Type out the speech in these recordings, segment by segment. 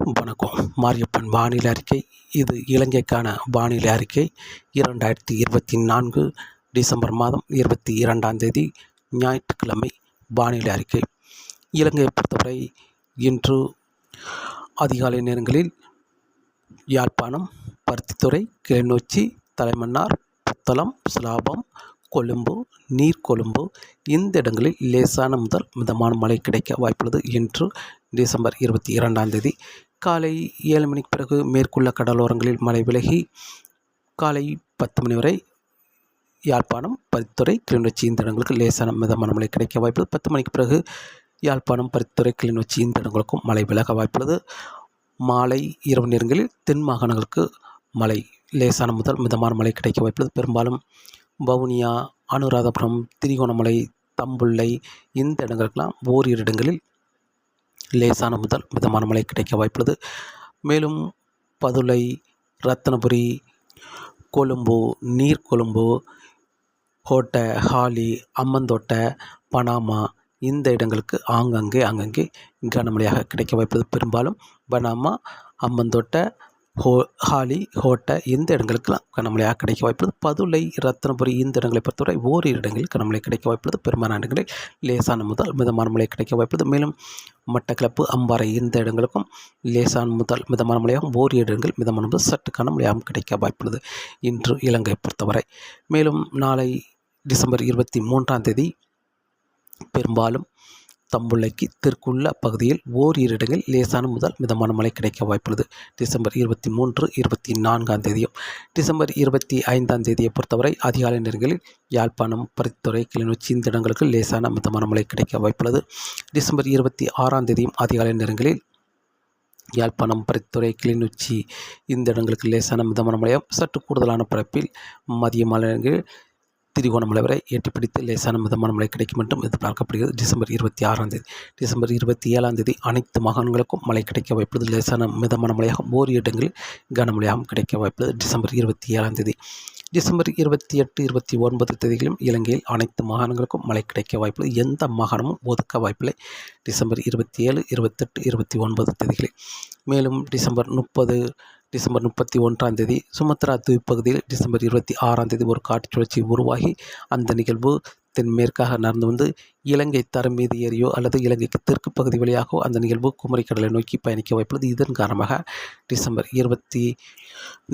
வணக்கம். மாரியப்பன் வானிலை அறிக்கை. இது இலங்கைக்கான வானிலை அறிக்கை. இரண்டாயிரத்தி இருபத்தி நான்கு டிசம்பர் மாதம் இருபத்தி இரண்டாம் தேதி ஞாயிற்றுக்கிழமை வானிலை அறிக்கை. இலங்கையை பொறுத்தவரை இன்று அதிகாலை நேரங்களில் யாழ்ப்பாணம் பருத்தித்துறை கிளிநொச்சி தலைமன்னார் புத்தளம் சிலாபம் கொழும்பு நீர்கொழும்பு இந்த இடங்களில் லேசான முதல் மிதமான மழை கிடைக்க வாய்ப்புள்ளது இன்று டிசம்பர் இருபத்தி இரண்டாம் தேதி. காலை ஏழு மணிக்கு பிறகு மேற்குள்ள கடலோரங்களில் மழை விலகி காலை பத்து மணி வரை யாழ்ப்பாணம் பரித்துறை கிளிநொச்சி இந்த இடங்களுக்கு லேசான மிதமான மழை கிடைக்க வாய்ப்புள்ளது. பத்து மணிக்கு பிறகு யாழ்ப்பாணம் பரித்துறை கிளிநொச்சி இந்த இடங்களுக்கும் மழை விலக வாய்ப்புள்ளது. மாலை இரவு நேரங்களில் தென் மாகாணங்களுக்கு மழை லேசான முதல் மிதமான மழை கிடைக்க வாய்ப்புள்ளது. பெரும்பாலும் வவுனியா அனுராதபுரம் திரிகோணமலை தம்புள்ளை இந்த இடங்களுக்கெல்லாம் ஓரிரு இடங்களில் லேசான முதல் மிதமான மழை கிடைக்க வாய்ப்புள்ளது. மேலும் பதுளை ரத்தனபுரி கொழும்பு நீர்கொழும்பு கோட்டை ஹாலி அம்மந்தோட்டை பனாமா இந்த இடங்களுக்கு ஆங்கங்கே அங்கங்கே கனமழையாக கிடைக்க வாய்ப்புள்ளது. பெரும்பாலும் பனாமா அம்மந்தோட்டை ஹோ ஹாலி ஹோட்டை இந்த இடங்களுக்கெல்லாம் கனமழையாக கிடைக்க வாய்ப்புள்ளது. பதுளை ரத்னபுரி இந்த இடங்களை பொறுத்தவரை ஓரிரு இடங்களில் கனமழை கிடைக்க வாய்ப்புள்ளது. பெரும்பாலான இடங்களில் லேசான முதல் மிதமான மழை கிடைக்க வாய்ப்புள்ளது. மேலும் மட்டக்களப்பு அம்பாறை இந்த இடங்களுக்கும் லேசான முதல் மிதமான மழையாகவும் ஓரிரு இடங்கள் மிதமான முதல் சற்று கனமழையாகவும் கிடைக்க வாய்ப்புள்ளது இன்று இலங்கை பொறுத்தவரை. மேலும் நாளை டிசம்பர் இருபத்தி மூன்றாம் தேதி பெரும்பாலும் தம்புள்ளைக்கு தெற்குள்ள பகுதியில் ஓரிரு இடங்களில் லேசான முதல் மிதமான மழை கிடைக்க வாய்ப்புள்ளது. டிசம்பர் இருபத்தி மூன்று இருபத்தி நான்காம் தேதியும். டிசம்பர் இருபத்தி ஐந்தாம் தேதியை பொறுத்தவரை அதிகாலை நேரங்களில் யாழ்ப்பாணம் பருத்தித்துறை கிளிநொச்சி இந்த இடங்களுக்கு லேசான மிதமான மழை கிடைக்க வாய்ப்புள்ளது. டிசம்பர் இருபத்தி ஆறாம் தேதியும் அதிகாலை நேரங்களில் யாழ்ப்பாணம் பரித்துறை கிளிநொச்சி இந்த இடங்களுக்கு லேசான மிதமான மழையும் சற்று கூடுதலான பரப்பில் மதிய மழைகள் திரிகோணமலை வரை எட்டி பிடித்து லேசான மிதமான மழை கிடைக்கும் என்றும் எதிர்பார்க்கப்படுகிறது. டிசம்பர் இருபத்தி ஆறாம் தேதி டிசம்பர் இருபத்தி ஏழாம் தேதி அனைத்து மாகாணங்களுக்கும் மழை கிடைக்க வாய்ப்புள்ளது. லேசான மிதமான மழையாகவும் ஓரி இடங்களில் கனமழையாகவும் கிடைக்க வாய்ப்புள்ளது. டிசம்பர் இருபத்தி ஏழாம் தேதி டிசம்பர் இருபத்தி எட்டு இருபத்தி ஒன்பது தேதிகளிலும் இலங்கையில் அனைத்து மாகாணங்களுக்கும் மழை கிடைக்க வாய்ப்புள்ளது. எந்த மாகாணமும் ஒதுக்க வாய்ப்பில்லை. டிசம்பர் இருபத்தி ஏழு இருபத்தெட்டு இருபத்தி ஒன்பது தேதிகளில். மேலும் டிசம்பர் முப்பது டிசம்பர் முப்பத்தி ஒன்றாம் தேதி சுமத்ரா தீவு பகுதியில் டிசம்பர் இருபத்தி ஆறாம் தேதி ஒரு காட்டுச் சுழற்சி உருவாகி அந்த நிகழ்வு தென்மேற்காக நடந்து வந்து இலங்கை தரம் மீது ஏறியோ அல்லது இலங்கைக்கு தெற்கு பகுதி வழியாகவோ அந்த நிகழ்வு குமரிக்கடலை நோக்கி பயணிக்க வாய்ப்புள்ளது. இதன் காரணமாக டிசம்பர் இருபத்தி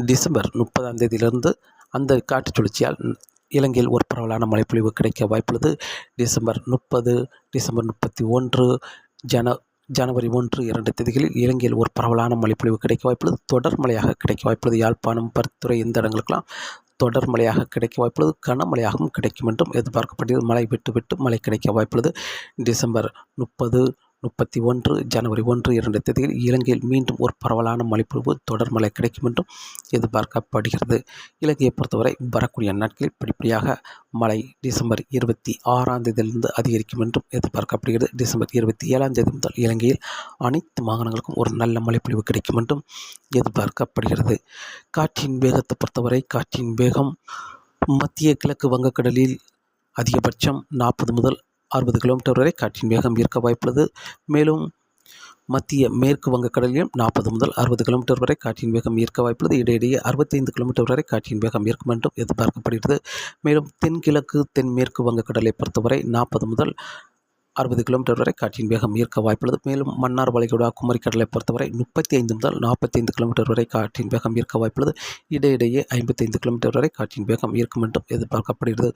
டிசம்பர் முப்பதாம் தேதியிலிருந்து அந்த காட்டு சுழற்சியால் இலங்கையில் ஒரு பரவலான மழைப்பொழிவு கிடைக்க வாய்ப்புள்ளது. டிசம்பர் முப்பது டிசம்பர் முப்பத்தி ஒன்று ஜன ஜனவரி ஒன்று இரண்டு தேதிகளில் இலங்கையில் ஒரு பரவலான மழைப்பொழிவு கிடைக்க வாய்ப்புள்ளது. தொடர் மழையாக கிடைக்க வாய்ப்புள்ளது. யாழ்ப்பாணம் பருத்துறை இந்த இடங்களுக்கெல்லாம் தொடர் மழையாக கிடைக்க வாய்ப்புள்ளது. கனமழையாகவும் கிடைக்கும் என்றும் எதிர்பார்க்கப்படுகிறது. மழை விட்டு விட்டு மழை கிடைக்க வாய்ப்புள்ளது. டிசம்பர் முப்பது முப்பத்தி ஒன்று ஜனவரி ஒன்று இரண்டு தேதியில் இலங்கையில் மீண்டும் ஒரு பரவலான மழைப்பொழிவு தொடர் மழை கிடைக்கும் என்றும் எதிர்பார்க்கப்படுகிறது. இலங்கையை பொறுத்தவரை வரக்கூடிய நாட்களில் படிப்படியாக மழை டிசம்பர் இருபத்தி ஆறாம் தேதியிலிருந்து அதிகரிக்கும் என்றும் எதிர்பார்க்கப்படுகிறது. டிசம்பர் இருபத்தி ஏழாம் தேதி முதல் இலங்கையில் அனைத்து மாகாணங்களுக்கும் ஒரு நல்ல மழைப்பொழிவு கிடைக்கும் என்றும் எதிர்பார்க்கப்படுகிறது. காற்றின் வேகத்தை பொறுத்தவரை காற்றின் வேகம் மத்திய கிழக்கு வங்கக்கடலில் அதிகபட்சம் நாற்பது முதல் அறுபது கிலோமீட்டர் வரை காற்றின் வேகம் இருக்க வாய்ப்புள்ளது. மேலும் மத்திய மேற்கு வங்கக்கடலிலும் நாற்பது முதல் அறுபது கிலோமீட்டர் வரை காற்றின் வேகம் ஈர்க்க வாய்ப்புள்ளது. இடையிடையே அறுபத்தைந்து கிலோமீட்டர் வரை காற்றின் வேகம் இருக்கும் என்றும் எதிர்பார்க்கப்படுகிறது. மேலும் தென்கிழக்கு தென்மேற்கு வங்கக்கடலை பொறுத்தவரை நாற்பது முதல் அறுபது கிலோமீட்டர் வரை காற்றின் வேகம் ஈர்க்க வாய்ப்புள்ளது. மேலும் மன்னார் வளைகுடா குமரிக்கடலை பொறுத்தவரை முப்பத்தி ஐந்து முதல் நாற்பத்தைந்து கிலோமீட்டர் வரை காற்றின் வேகம் ஈர்க்க வாய்ப்புள்ளது. இடையிடையே ஐம்பத்தைந்து கிலோமீட்டர் வரை காற்றின் வேகம் ஈர்க்கும் என்றும் எதிர்பார்க்கப்படுகிறது.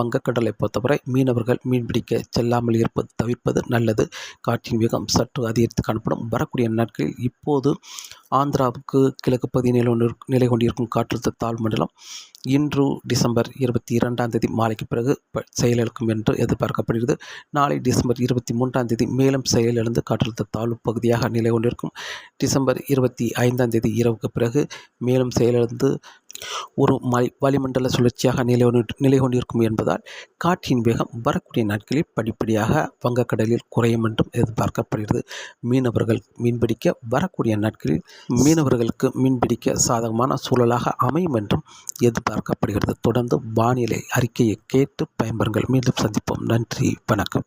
வங்கக்கடலை பொறுத்தவரை மீனவர்கள் மீன்பிடிக்க செல்லாமல் இருப்பது தவிர்ப்பது நல்லது. காற்றின் வேகம் சற்று அதிகரித்து காணப்படும். வரக்கூடிய நாட்களில் இப்போது ஆந்திராவுக்கு கிழக்கு பகுதி நிலை நிலை கொண்டிருக்கும் காற்றழுத்த தாழ்மண்டலம் இன்று டிசம்பர் இருபத்தி இரண்டாம் தேதி மாலைக்கு பிறகு செயலிழக்கும் என்று எதிர்பார்க்கப்படுகிறது. நாளை டிசம்பர் இருபத்தி மூன்றாம் தேதி மேலும் செயலிழந்து காற்றழுத்த தாழ்வு பகுதியாக நிலை கொண்டிருக்கும். டிசம்பர் இருபத்தி ஐந்தாம் தேதி இரவுக்கு பிறகு மேலும் செயலிழந்து ஒரு மலை வளிமண்டல சுழற்சியாக நிலை நிலை கொண்டிருக்கும் என்பதால் காற்றின் வேகம் வரக்கூடிய நாட்களில் படிப்படியாக வங்கக்கடலில் குறையும் என்றும் எதிர்பார்க்கப்படுகிறது. மீனவர்கள் மீன்பிடிக்க வரக்கூடிய நாட்களில் மீனவர்களுக்கு மீன்பிடிக்க சாதகமான சூழலாக அமையும் என்றும் எதிர்பார்க்கப்படுகிறது. தொடர்ந்து வானிலை அறிக்கையை கேட்டு பயன்பெறுங்கள். மீண்டும் சந்திப்போம். நன்றி. வணக்கம்.